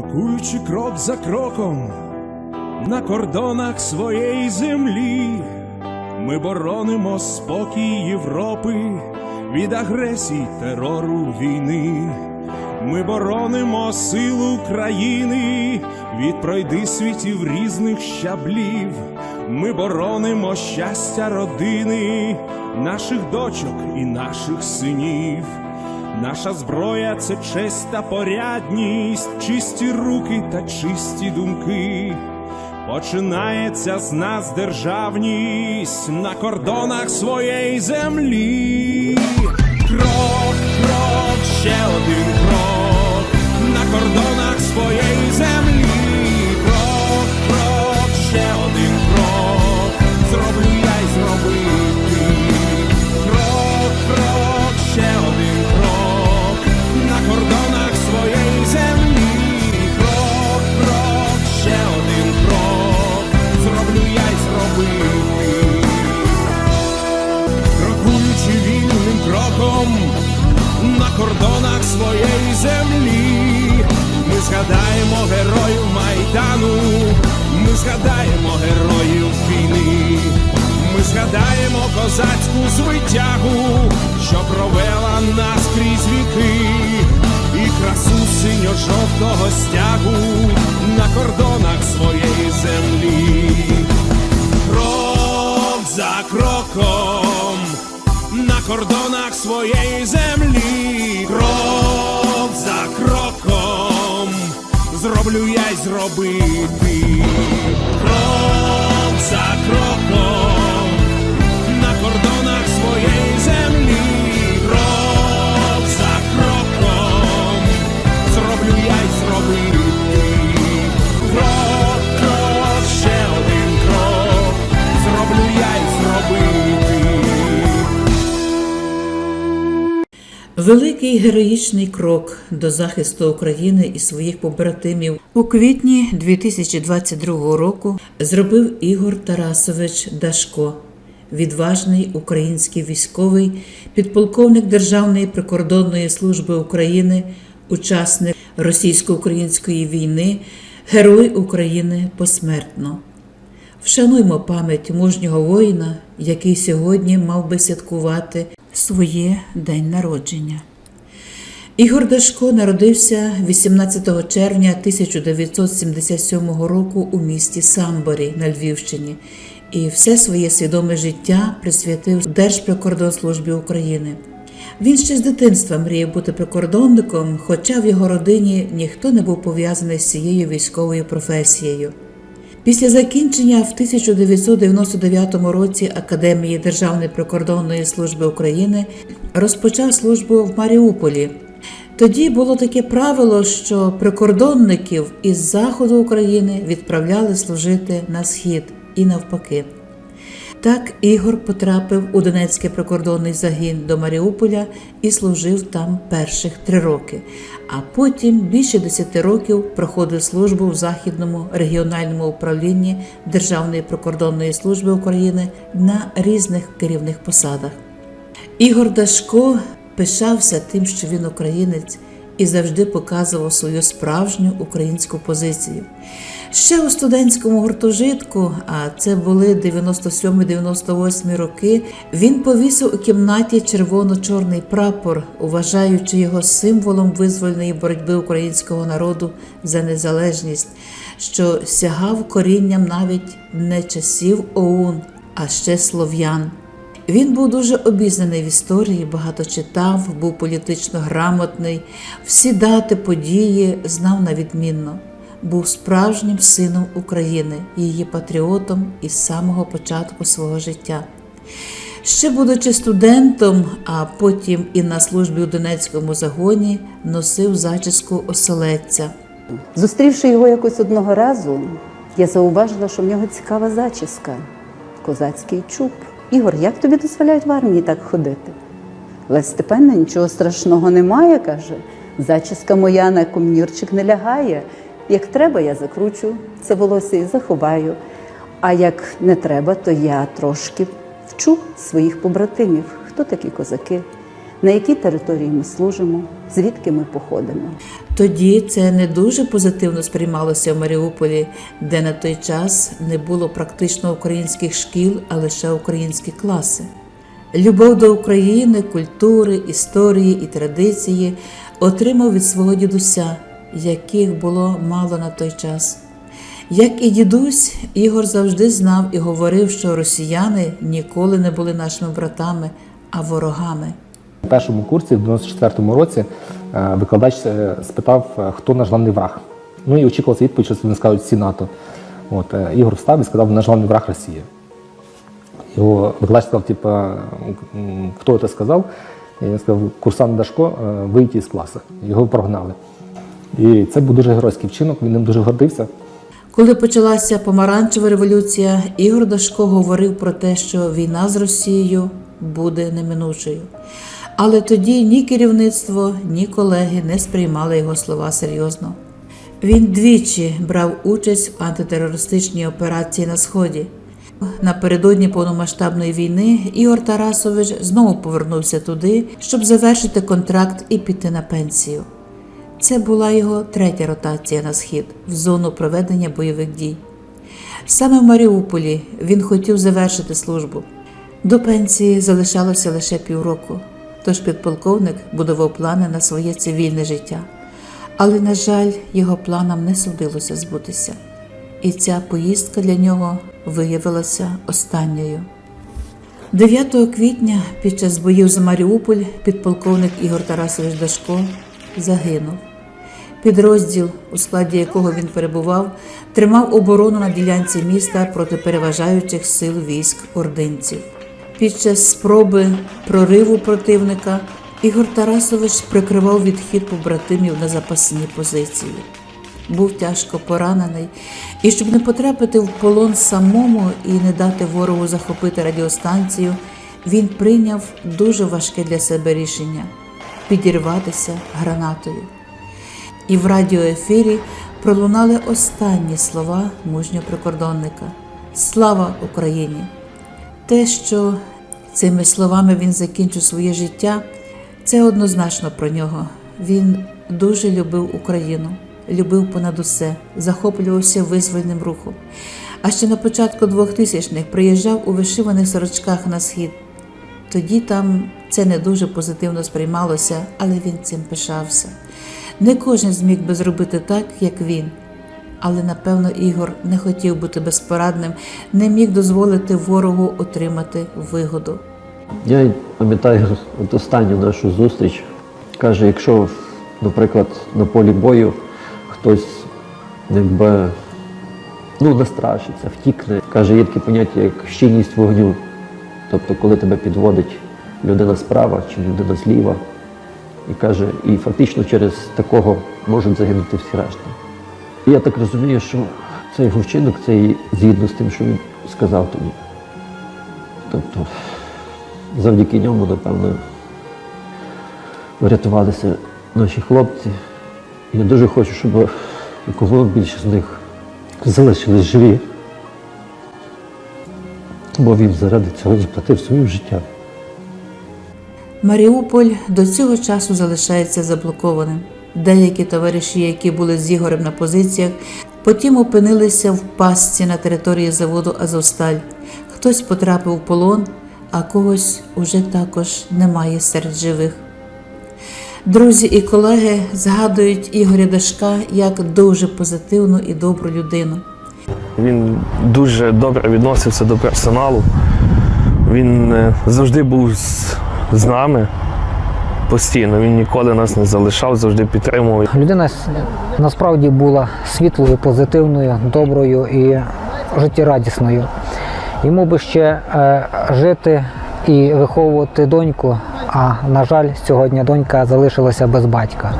крокуючи крок за кроком на кордонах своєї землі, ми боронимо спокій Європи від агресій, терору війни. Ми боронимо силу країни від пройдисвітів різних щаблів. Ми боронимо щастя родини, наших дочок і наших синів. Наша зброя це честь та порядність, чисті руки та чисті думки. Починається з нас державність на кордонах своєї землі. Крок, крок, ще один крок на кордонах своєї землі. Козацьку звитягу, що провела нас крізь віки, і красу синьо-жовтого стягу на кордонах своєї землі. Крок за кроком на кордонах своєї землі, крок за кроком, зроблю я й зробити, крок за кроком Великий героїчний крок до захисту України і своїх побратимів у квітні 2022 року зробив Ігор Тарасович Дашко, відважний український військовий, підполковник Державної прикордонної служби України, учасник російсько-української війни, Герой України посмертно. Вшануймо пам'ять мужнього воїна, який сьогодні мав би святкувати своє день народження. Ігор Дашко народився 18 червня 1977 року у місті Самборі на Львівщині і все своє свідоме життя присвятив Держприкордонслужбі України. Він ще з дитинства мріяв бути прикордонником, хоча в його родині ніхто не був пов'язаний з цією військовою професією. Після закінчення в 1999 році Академії Державної прикордонної служби України розпочав службу в Маріуполі. Тоді було таке правило, що прикордонників із заходу України відправляли служити на схід і навпаки. Так Ігор потрапив у Донецький прикордонний загін до Маріуполя і служив там перших три роки. А потім більше десяти років проходив службу в Західному регіональному управлінні Державної прикордонної служби України на різних керівних посадах. Ігор Дашко пишався тим, що він українець, і завжди показував свою справжню українську позицію. Ще у студентському гуртожитку, а це були 97-98 роки, він повісив у кімнаті червоно-чорний прапор, вважаючи його символом визвольної боротьби українського народу за незалежність, що сягав корінням навіть не часів ОУН, а ще слов'ян. Він був дуже обізнаний в історії, багато читав, був політично грамотний, всі дати, події знав на відмінно. Був справжнім сином України, її патріотом із самого початку свого життя. Ще будучи студентом, а потім і на службі у Донецькому загоні, носив зачіску оселедця. Зустрівши його якось одного разу, я зауважила, що в нього цікава зачіска, козацький чуб. Ігор, як тобі дозволяють в армії так ходити? Лесь Степанна нічого страшного немає, каже. Зачіска моя на комнірчик не лягає. Як треба, я закручу це волосся і заховаю. А як не треба, то я трошки вчу своїх побратимів, хто такі козаки, на якій території ми служимо, звідки ми походимо. Тоді це не дуже позитивно сприймалося в Маріуполі, де на той час не було практично українських шкіл, а лише українські класи. Любов до України, культури, історії і традиції отримав від свого дідуся, яких було мало на той час. Як і дідусь, Ігор завжди знав і говорив, що росіяни ніколи не були нашими братами, а ворогами. У першому курсі, в 94-му році, викладач е, спитав, е, хто наш главний враг. Ну і очікувалася відповідь, що вони скажуть всі НАТО. От, е, Ігор встав і сказав, наш главний враг Росія. Його викладач сказав, типу, хто це сказав? І він сказав, курсант Дашко, е, вийти з класу. Його прогнали. І це був дуже геройський вчинок, він ним дуже гордився. Коли почалася помаранчева революція, Ігор Дашко говорив про те, що війна з Росією буде неминучою. Але тоді ні керівництво, ні колеги не сприймали його слова серйозно. Він двічі брав участь в антитерористичній операції на Сході. Напередодні повномасштабної війни Ігор Тарасович знову повернувся туди, щоб завершити контракт і піти на пенсію. Це була його третя ротація на схід в зону проведення бойових дій. Саме в Маріуполі він хотів завершити службу. До пенсії залишалося лише півроку, тож підполковник будував плани на своє цивільне життя. Але, на жаль, його планам не судилося збутися. І ця поїздка для нього виявилася останньою. 9 квітня під час боїв за Маріуполь підполковник Ігор Тарасович Дашко загинув. Підрозділ, у складі якого він перебував, тримав оборону на ділянці міста проти переважаючих сил військ ординців. Під час спроби прориву противника Ігор Тарасович прикривав відхід побратимів на запасні позиції. Був тяжко поранений, і щоб не потрапити в полон самому і не дати ворогу захопити радіостанцію, він прийняв дуже важке для себе рішення підірватися гранатою. І в радіоефірі пролунали останні слова мужнього прикордонника Слава Україні! Те, що цими словами він закінчив своє життя, це однозначно про нього. Він дуже любив Україну, любив понад усе, захоплювався визвольним рухом. А ще на початку 2000-х приїжджав у вишиваних сорочках на схід. Тоді там це не дуже позитивно сприймалося, але він цим пишався. Не кожен зміг би зробити так, як він. Але напевно Ігор не хотів бути безпорадним, не міг дозволити ворогу отримати вигоду. Я пам'ятаю от останню нашу зустріч. Каже, якщо, наприклад, на полі бою хтось якби ну, настрашиться, втікне, каже, є таке поняття, як щільність вогню. Тобто, коли тебе підводить людина справа чи людина зліва, і каже, і фактично через такого можуть загинути всі решта. Я так розумію, що цей його вчинок це і згідно з тим, що він сказав тоді. Тобто, завдяки ньому, напевно, врятувалися наші хлопці. Я дуже хочу, щоб якомога більше з них залишились живі. Бо він заради цього заплатив своїм життям. Маріуполь до цього часу залишається заблокованим. Деякі товариші, які були з Ігорем на позиціях, потім опинилися в пастці на території заводу Азовсталь. Хтось потрапив в полон, а когось уже також немає серед живих. Друзі і колеги згадують Ігоря Дашка як дуже позитивну і добру людину. Він дуже добре відносився до персоналу. Він е, завжди був з нами постійно. Він ніколи нас не залишав, завжди підтримував. Людина насправді була світлою, позитивною, доброю і життєрадісною. Йому би ще е, жити і виховувати доньку, а на жаль, сьогодні донька залишилася без батька.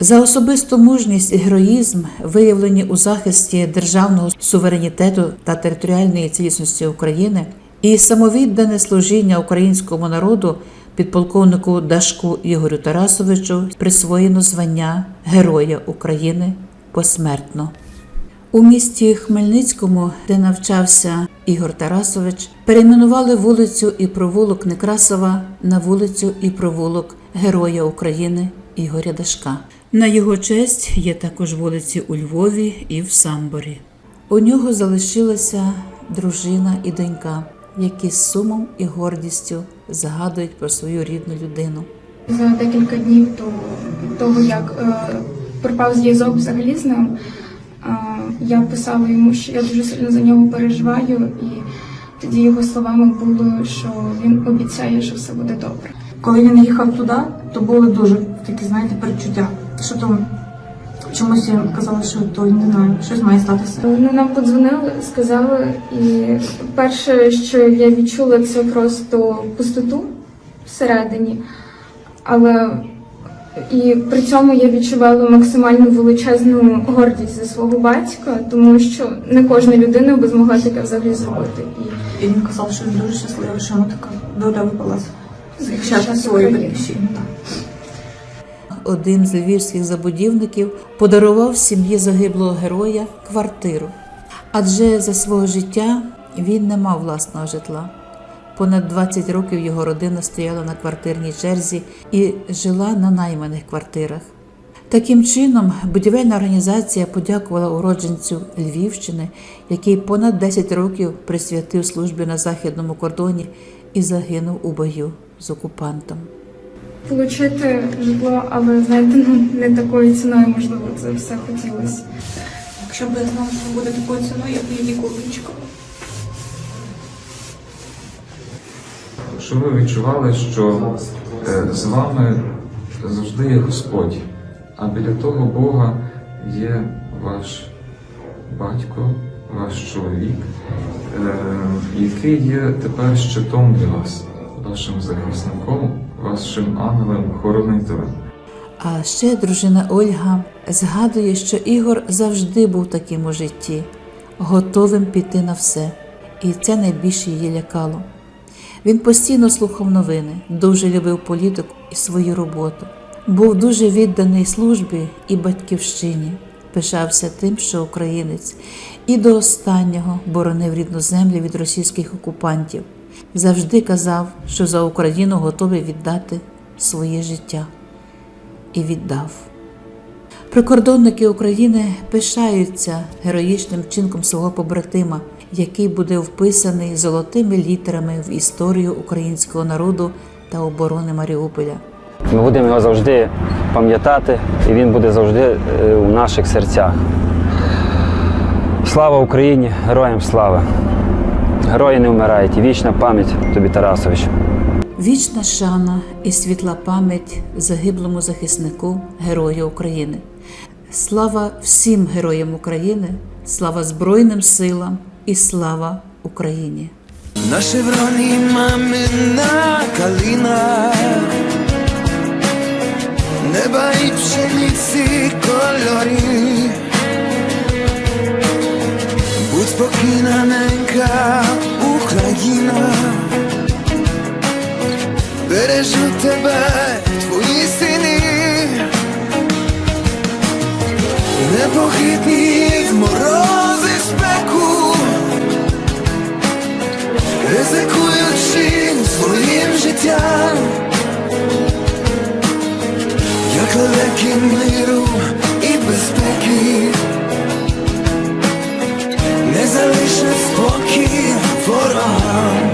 За особисту мужність і героїзм, виявлені у захисті державного суверенітету та територіальної цілісності України, і самовіддане служіння українському народу підполковнику Дашку Ігорю Тарасовичу присвоєно звання Героя України посмертно. У місті Хмельницькому, де навчався Ігор Тарасович, перейменували вулицю і провулок Некрасова на вулицю і провулок Героя України Ігоря Дашка. На його честь є також вулиці у Львові і в Самборі. У нього залишилася дружина і донька, які з сумом і гордістю згадують про свою рідну людину. За декілька днів до того, як е, пропав зв'язок взагалі з ним, е, я писала йому, що я дуже сильно за нього переживаю, і тоді його словами було, що він обіцяє, що все буде добре. Коли він їхав туди, то були дуже такі, знаєте, перечуття. Що то чомусь я казала, що то не знаю, щось має статися. Вони нам подзвонили, сказали, і перше, що я відчула, це просто пустоту всередині. Але і при цьому я відчувала максимальну величезну гордість за свого батька, тому що не кожна людина би змогла таке взагалі зробити. І він казав, що він дуже щасливий, що йому така доля випала захищати свою батьківщину. Один з львівських забудівників подарував сім'ї загиблого героя квартиру, адже за свого життя він не мав власного житла. Понад 20 років його родина стояла на квартирній черзі і жила на найманих квартирах. Таким чином, будівельна організація подякувала уродженцю Львівщини, який понад 10 років присвятив службі на західному кордоні і загинув у бою з окупантом. Получити житло, але знаєте, ну не такою ціною, можливо, це все хотілося. Якщо б я знала, що буде такою ціною, я б її ніколи не чекала. Щоб ви відчували, що е, з вами завжди є Господь, а біля того Бога є ваш батько, ваш чоловік, е, який є тепер щитом для вас, вашим захисником, вашим ангелем хоронителем. А ще дружина Ольга згадує, що Ігор завжди був таким у житті, готовим піти на все, і це найбільше її лякало. Він постійно слухав новини, дуже любив політику і свою роботу. Був дуже відданий службі і батьківщині, пишався тим, що українець, і до останнього боронив рідну землю від російських окупантів. Завжди казав, що за Україну готовий віддати своє життя і віддав. Прикордонники України пишаються героїчним вчинком свого побратима, який буде вписаний золотими літерами в історію українського народу та оборони Маріуполя. Ми будемо його завжди пам'ятати, і він буде завжди е, у наших серцях. Слава Україні! Героям слава! Герої не вмирають і вічна пам'ять тобі, Тарасович. Вічна шана і світла пам'ять загиблому захиснику, герою України. Слава всім героям України, слава Збройним силам і слава Україні! На шевроні мамина калина, неба і пшениці кольорі. Спокійна, ненька Україна, бережуть тебе твої сини, непохитні в морози спеку. Ризикуючи своїм життям, як лелеки миру і безпеки, залишив спокій ворогам.